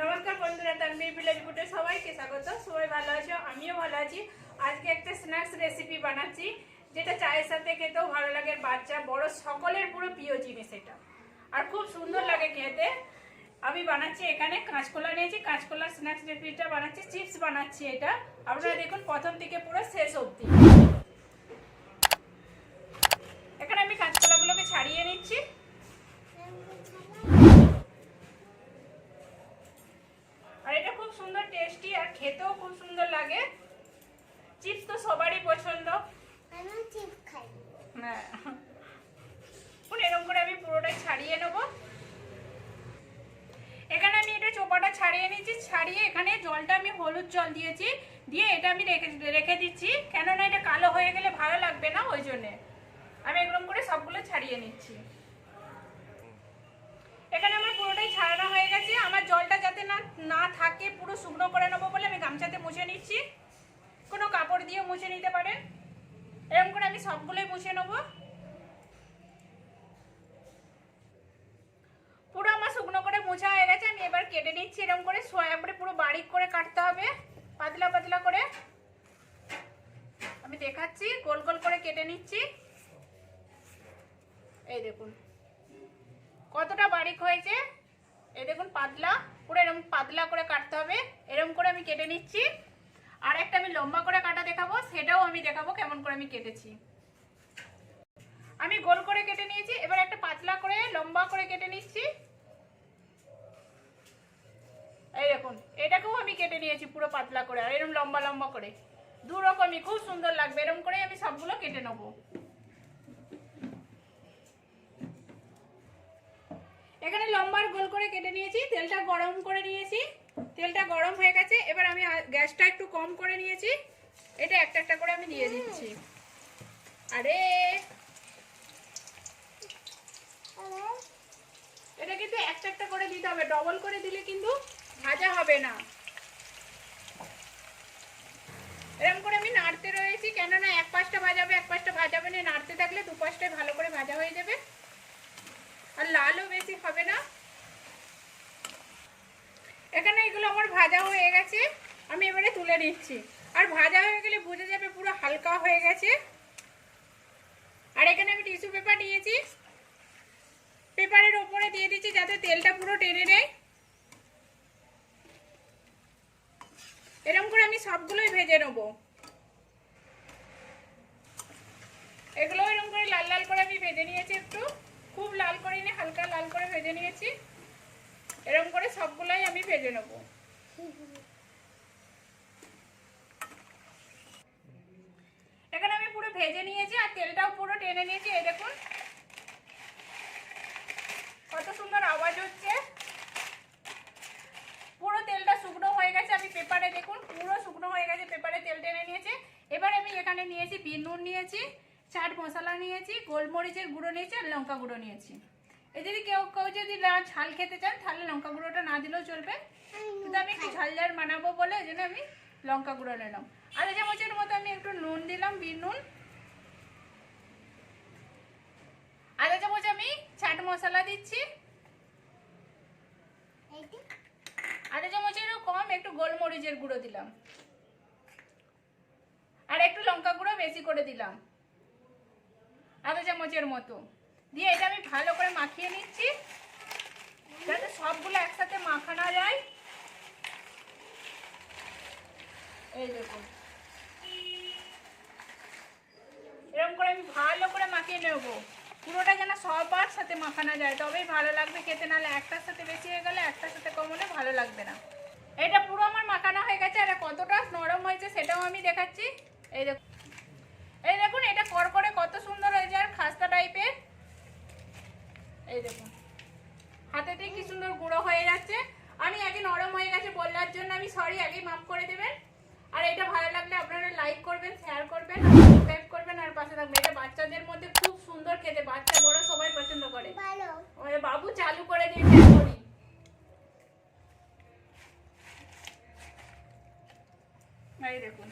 নমস্কার বন্ধুরা তানবীর ভিলেজ ফুটে সবাইকে স্বাগত। সবাই ভালো আছো? আমিও ভালো আছি। আজকে একটা স্ন্যাক্স রেসিপি বানাচ্ছি যেটা চায়ের সাথে খেতেও ভালো লাগে। বাচ্চা বড় সকলের পুরো প্রিয় জিনিস এটা। আর খুব সুন্দর লাগে খেতে। আমি বানাচ্ছি এখানে কাঁচকলা নিয়েছি। কাঁচকলার স্ন্যাক্স রেসিপিটা বানাচ্ছি চিপস বানাচ্ছি এটা। আপনারা দেখুন প্রথম থেকে পুরো শেষ অবধি। এখানে আমি কাঁচকলাগুলোকে ছাড়িয়ে নিচ্ছি আর এটা খুব সুন্দর টেস্টি আর খেতেও খুব সুন্দর লাগে চিপস তো সবারই পছন্দ আমি চিপ খাই হ্যাঁ এখন এরকম করে আমি পুরোটাই ছাড়িয়ে নেব এখানে আমি এটা চোপাটা ছাড়িয়ে এখানে জলটা আমি হলুদ জল দিয়েছি, দিয়ে এটা আমি রেখে রেখে দিচ্ছি। কেননা এটা কালো হয়ে গেলে ভালো লাগবে না, ওই জন্যে। আমি এরকম করে সবগুলো ছাড়িয়ে নিচ্ছি। এখানে আমার পুরোটাই ছাড়ানো হয়ে গেছে। আমার জলটা যাতে না না থাকে, পুরো শুকনো করে নেব বলে আমি গামছাতে মুছে নিচ্ছি। কোনো কাপড় দিয়ে মুছে নিতে পারেন এরকম করে আমি সবগুলোই মুছে নেব পুরো আমার শুকনো করে মোছা হয়ে গেছে আমি এবার কেটে নিচ্ছি এরকম করে সোয়া করে পুরো বারিক করে কাটতে হবে। পাতলা পাতলা করে। আমি দেখাচ্ছি, গোল গোল করে কেটে নিচ্ছি। এই দেখুন, কতটা বারিক হয়েছে। এই দেখুন, পাতলা, পুরো এরকম পাতলা করে কাটতে হবে। এরকম করে আমি কেটে নিচ্ছি। আর একটা আমি লম্বা করে কাটা দেখাবো, সেটাও আমি দেখাবো কেমন করে আমি কেটেছি। আমি গোল করে কেটে নিয়েছি, এবার একটা পাতলা করে লম্বা করে কেটে নিচ্ছি। কেটে নিয়েছি পুরো পাতলা করে, আর এরকম লম্বা লম্বা করে। দু রকমই খুব সুন্দর লাগবে এরকম করে আমি সবগুলো কেটে নেব। এখানে লম্বার গোল করে কেটে নিয়েছি, তেলটা গরম করে নিয়েছি। তেলটা গরম হয়ে গেছে, এবার আমি গ্যাসটা একটু কম করে নিয়েছি। এটা একটা একটা করে আমি দিয়ে দিচ্ছি। আরে! এটা কিন্তু একটা একটা করে দিতে হবে ডবল করে দিলে কিন্তু ভাজা হবে না। এরকম করে আমি নাড়তে রয়েছি, কেননা এক পাশটা ভাজাবে, এক পাশটা ভাজাবে না, নাড়তে থাকলে দু পাশটাই ভালো করে ভাজা হয়ে যাবে। আর লালও বেশি হবে না। এখানে এগুলো আমার ভাজা হয়ে গেছে, আমি এবারে তুলে নিচ্ছি। আর ভাজা হয়ে গেলে বুঝে যাবে পুরো হালকা হয়ে গেছে। আর এখানে আমি টিস্যু পেপার নিয়েছি পেপারের ওপরে দিয়ে দিচ্ছি যাতে তেলটা পুরো টেনে নেয় এরকম করে আমি সবগুলোই ভেজে নেব। এগুলো এরকম করে লাল লাল করে আমি ভেজে নিয়েছি একটু। খুব লাল করে নিয়ে হালকা লাল করে ভেজে নিয়েছি। এরকম করে সবগুলাই আমি ভেজে নেব। এখানে আমি পুরো ভেজে নিয়েছি আর তেলটাও পুরো টেনে নিয়েছি, এই দেখুন। কত সুন্দর আওয়াজ হচ্ছে পুরো তেলটা শুকনো হয়ে গেছে আমি পেপারে দেখুন পুরো হয়ে পেপারে তেল টেনে নিয়েছে। এবার আমি এখানে নিয়েছি বিন নুন নিয়েছি চাট মশলা নিয়েছি গোলমরিচের গুঁড়ো নিয়েছি আর লঙ্কা গুঁড়ো নিয়েছি। এ যদি কেউ কেউ যদি ঝাল খেতে চান তাহলে লঙ্কা গুঁড়োটা না দিলেও চলবে। কিন্তু আমি একটু ঝাল ঝাল বানাবো বলে এই জন্য আমি লঙ্কা গুঁড়ো নিলাম। আধা চামচের মতো আমি একটু নুন দিলাম বিন নুন। আধা চামচ আমি চাট মশলা দিচ্ছি। আধা চামচেরও কম একটু গোলমরিচের গুঁড়ো দিলাম। আর লঙ্কা গুঁড়ো বেশি করে দিলাম। আধা চামচের মতো। দিয়ে এটা আমি ভালো করে মাখিয়ে নিচ্ছি। যাতে সবগুলো একসাথে মাখানো যায়। এই দেখুন। এরকম করে আমি ভালো করে মাখিয়ে নেব। পুরোটা যেন সবার সাথে মাখানো যায়। তবেই ভালো লাগবে খেতে। নাহলে একটার সাথে বেশি হয়ে গেলে একটার সাথে কম হলে ভালো লাগবে না। এটা পুরো আমার মাখানো হয়ে গেছে। আর কতটা নরম হয়েছে সেটাও আমি দেখাচ্ছি। এই দেখুন। করকরে কত সুন্দর হয়েছে আর খাস্তা টাইপের। এই দেখুন। হাতেতেই কি সুন্দর গুঁড়ো হয়ে যাচ্ছে। আমি আগে নরম হয়ে গেছে বলার জন্য আমি সরি আগে মাফ করে দেবেন। আর এটা ভালো লাগলে আপনারা লাইক করবেন শেয়ার করবেন সাবস্ক্রাইব করবেন আর পাশে থাকবেন। এটা বাচ্চাদের মধ্যে খুব সুন্দর খেতে বাচ্চা বড় সবাই পছন্দ করে। বাবু চালু করে দিয়েছে। এই দেখুন।